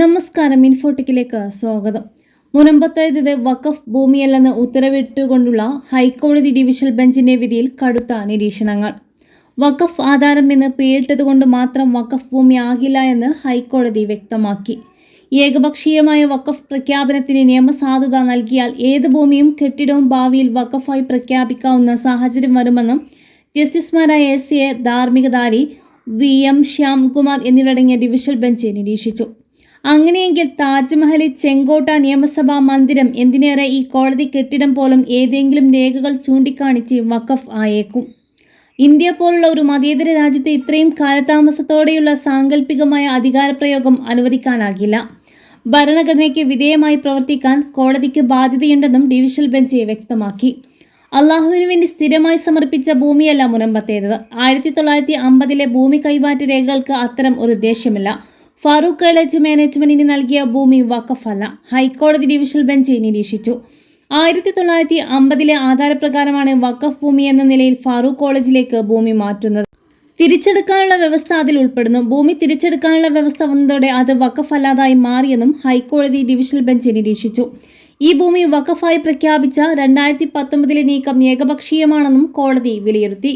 നമസ്കാരം ഇൻഫോട്ടിക്കിലേക്ക് സ്വാഗതം. മുനമ്പത്തേത് വഖഫ് ഭൂമിയല്ലെന്ന് ഉത്തരവിട്ടുകൊണ്ടുള്ള ഹൈക്കോടതി ഡിവിഷണൽ ബെഞ്ചിന്റെ വിധിയിൽ കടുത്ത നിരീക്ഷണങ്ങൾ. വഖഫ് ആധാരം എന്ന് പേരിട്ടതുകൊണ്ട് മാത്രം വഖഫ് ഭൂമി ആകില്ല എന്ന് ഹൈക്കോടതി വ്യക്തമാക്കി. ഏകപക്ഷീയമായ വഖഫ് പ്രഖ്യാപനത്തിന് നിയമസാധുത നൽകിയാൽ ഏത് ഭൂമിയും കെട്ടിടവും ഭാവിയിൽ വഖഫായി പ്രഖ്യാപിക്കാവുന്ന സാഹചര്യം വരുമെന്നും ജസ്റ്റിസുമാരായ S A Dharmadhikari V M Shyamkumar എന്നിവരടങ്ങിയ ഡിവിഷണൽ ബെഞ്ച് നിരീക്ഷിച്ചു. അങ്ങനെയെങ്കിൽ താജ്മഹലിൽ ചെങ്കോട്ട നിയമസഭാ മന്ദിരം എന്തിനേറെ ഈ കോടതി കെട്ടിടം പോലും ഏതെങ്കിലും രേഖകൾ ചൂണ്ടിക്കാണിച്ച് വഖഫ് ആയേക്കും. ഇന്ത്യ പോലുള്ള ഒരു മതേതര രാജ്യത്തെ ഇത്രയും കാലതാമസത്തോടെയുള്ള സാങ്കല്പികമായ അധികാരപ്രയോഗം അനുവദിക്കാനാകില്ല. ഭരണഘടനയ്ക്ക് വിധേയമായി പ്രവർത്തിക്കാൻ കോടതിക്ക് ബാധ്യതയുണ്ടെന്നും ഡിവിഷണൽ ബെഞ്ച് വ്യക്തമാക്കി. അള്ളാഹുവിനു വേണ്ടി സ്ഥിരമായി സമർപ്പിച്ച ഭൂമിയല്ല മുനമ്പത്തേത്. ആയിരത്തി തൊള്ളായിരത്തി അമ്പതിലെ ഭൂമി കൈമാറ്റ രേഖകൾക്ക് അത്തരം ഒരു ഉദ്ദേശ്യമില്ല ഫാറൂഖ് കോളേജ് മാനേജ്മെന്റിന് നൽകിയ ഭൂമി വഖഫല്ല. ഹൈക്കോടതി ഡിവിഷൻ ബെഞ്ച് നിരീക്ഷിച്ചു. ആയിരത്തി തൊള്ളായിരത്തി അമ്പതിലെ ആധാരപ്രകാരമാണ് വഖഫ് ഭൂമി എന്ന നിലയിൽ ഫാറൂഖ് കോളേജിലേക്ക് ഭൂമി മാറ്റുന്നത്. തിരിച്ചെടുക്കാനുള്ള വ്യവസ്ഥ അതിൽ ഉൾപ്പെടുന്നു. ഭൂമി തിരിച്ചെടുക്കാനുള്ള വ്യവസ്ഥ വന്നതോടെ അത് വഖഫ് അല്ലാതായി മാറിയെന്നും ഹൈക്കോടതി ഡിവിഷണൽ ബെഞ്ച് നിരീക്ഷിച്ചു. ഈ ഭൂമി വഖഫായി പ്രഖ്യാപിച്ച രണ്ടായിരത്തി പത്തൊമ്പതിലെ നീക്കം ഏകപക്ഷീയമാണെന്നും കോടതി വിലയിരുത്തി.